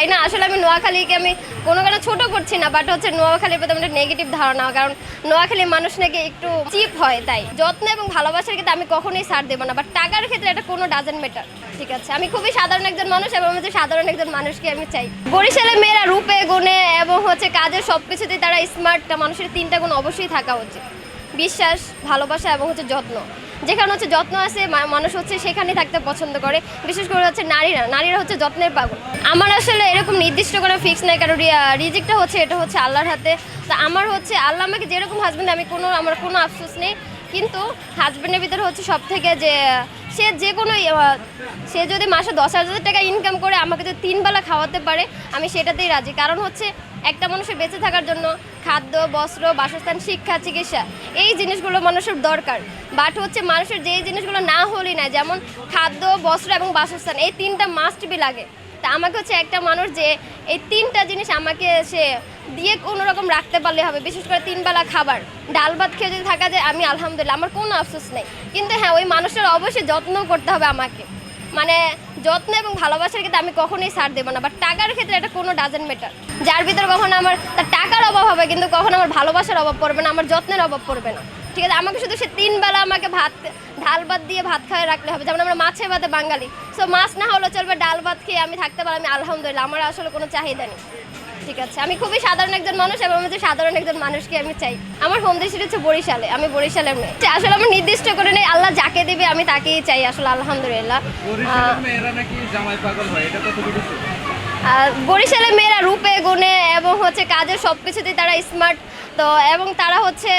চাই না। আসলে আমি নোয়াখালীকে আমি কোনো কারণে ছোট করছি না বাট হচ্ছে নোয়াখালীর প্রতি একটা নেগেটিভ ধারণা, কারণ নোয়াখালী মানুষ নাকি একটু চিপ হয়, তাই। যত্ন এবং ভালোবাসার ক্ষেত্রে আমি কখনোই সার দেবো না বাট টাকার ক্ষেত্রে এটা কোনো ডাজেন্ট ম্যাটার ঠিক আছে। আমি খুবই সাধারণ একজন মানুষ এবং হচ্ছে সাধারণ একজন মানুষকে আমি চাই। বরিশালের মেয়েরা রূপে, গুণে এবং হচ্ছে কাজের সব কিছুতেই তারা স্মার্ট মানুষের তিনটা গুণ অবশ্যই থাকা উচিত। বিশ্বাস, ভালোবাসা এবং হচ্ছে যত্ন। যেখানে হচ্ছে যত্ন আছে মানুষ হচ্ছে সেখানেই থাকতে পছন্দ করে। বিশেষ করে হচ্ছে নারীরা নারীরা হচ্ছে যত্নের পাগল। আমার আসলে এরকম নির্দিষ্ট কোনো ফিক্স নেই কারণ রিজিকটা হচ্ছে এটা হচ্ছে আল্লাহর হাতে। তা আমার হচ্ছে আল্লাহ আমাকে যেরকম হাজব্যান্ড আমি কোনো আমার কোনো আফসোস নেই। কিন্তু হাজব্যান্ডের ভিতরে হচ্ছে সব থেকে যে সে যে কোনো আহ, সে যদি মাসে দশ হাজার টাকা ইনকাম করে আমাকে যদি তিন বেলা খাওয়াতে পারে আমি সেটাতেই রাজি। কারণ হচ্ছে একটা মানুষের বেঁচে থাকার জন্য খাদ্য, বস্ত্র, বাসস্থান, শিক্ষা, চিকিৎসা, এই জিনিসগুলো মানুষের দরকার। বাট হচ্ছে মানুষের যেই জিনিসগুলো না হলেই না, যেমন খাদ্য, বস্ত্র এবং বাসস্থান, এই তিনটা মাস্ট বি লাগে। তা আমাকে হচ্ছে একটা মানুষ যে এই তিনটা জিনিস আমাকে সে দিয়ে কোনো রকম রাখতে পারলে হবে, বিশেষ করে তিনবেলা খাবার। ডাল ভাত খেয়ে যদি থাকা যায়, আমি আলহামদুলিল্লাহ, আমার কোনো আফসোস নেই। কিন্তু হ্যাঁ ওই মানুষটার অবশ্যই যত্ন করতে হবে আমাকে। মানে যত্ন এবং ভালোবাসার ক্ষেত্রে আমি কখনোই সার দেবো না বাট টাকার ক্ষেত্রে এটা কোনো ডাজেন্ট ম্যাটার যার ভিতরে কখনো আমার, তার টাকার অভাব হবে, কিন্তু কখনো আমার ভালোবাসার অভাব পড়বে না, আমার যত্নের অভাব পড়বে না। ঠিক আছে আমাকে শুধু সে তিন বেলা আমাকে ভাত ডাল ভাত দিয়ে ভাত খাওয়া রাখলে হবে। যেমন আমরা মাছে ভাতে বাঙালি। সো মাছ না হলেও চলবে ডাল ভাত খেয়ে আমি থাকতে পারি আমি আলহামদুলিল্লাহ। আমার আসলে কোনো চাহিদা নেই। ঠিক আছে আমি খুবই সাধারণ একজন মানুষ এবং হচ্ছে সাধারণ একজন মানুষকে আমি চাই আমার হোম ডিস্ট্রিক্ট হচ্ছে বরিশালে আমি বরিশালের মেয়ে। আসলে আমার নির্দিষ্ট করে নেই আল্লাহ যাকে দিবে আমি তাকেই চাই আসলে আলহামদুলিল্লাহ। বরিশালের মেয়েরা রূপে, গুণে এবং হচ্ছে কাজের সব কিছুতেই তারা স্মার্ট তো এবং তারা হচ্ছে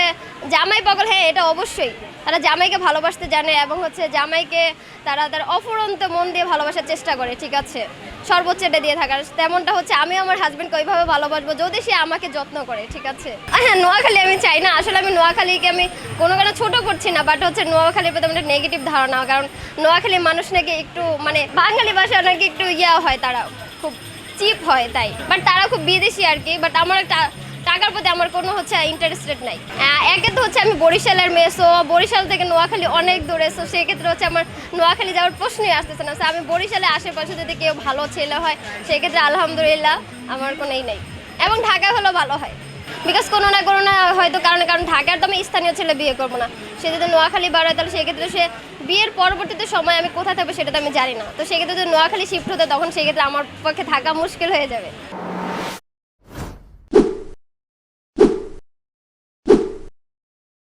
জামাই পাগল হ্যাঁ এটা অবশ্যই। তারা জামাইকে ভালোবাসতে জানে এবং হচ্ছে জামাইকে তারা তার অফুরন্ত মন দিয়ে ভালোবাসার চেষ্টা করে, ঠিক আছে? সর্বোচ্চ এটা দিয়ে থাকার। তেমনটা হচ্ছে আমি আমার হাজব্যান্ডকে ওইভাবে ভালোবাসবো যদি সে আমাকে যত্ন করে, ঠিক আছে? হ্যাঁ নোয়াখালী আমি চাই না। আসলে আমি নোয়াখালীকে আমি কোনো কারণে ছোটো করছি না বাট হচ্ছে নোয়াখালীর প্রতি একটা নেগেটিভ ধারণা। কারণ নোয়াখালী মানুষ নাকি একটু মানে বাঙালি ভাষা নাকি একটু ইয়া হয় তারা। খুব চিপ হয় তাই। বাট তারা খুব বিদেশি আর কি বাট আমার একটা টাকার প্রতি আমার কোনো হচ্ছে ইন্টারেস্টেড নাই। একে তো হচ্ছে আমি বরিশালের মেয়ে সো বরিশাল থেকে নোয়াখালী অনেক দূরে সো সেক্ষেত্রে হচ্ছে আমার নোয়াখালী যাওয়ার প্রশ্নই আসতেছে না। আমি বরিশালে আশেপাশে যদি কেউ ভালো ছেলে হয়, সেক্ষেত্রে আলহামদুলিল্লাহ আমার কোনোই নেই। এবং ঢাকা হলো ভালো হয়। বিকজ কোনো না কোনো না হয়তো কারণে কারণ ঢাকার তো আমি স্থানীয় ছেলে বিয়ে করব না। সে যদি নোয়াখালী বাড়ায় তাহলে সেক্ষেত্রে সে বিয়ের পরবর্তীতে সময় আমি কোথায় থাকব সেটা তো আমি জানি না। তো সেক্ষেত্রে যদি নোয়াখালী শিফট হতো তখন সেক্ষেত্রে আমার পক্ষে থাকা মুশকিল হয়ে যাবে।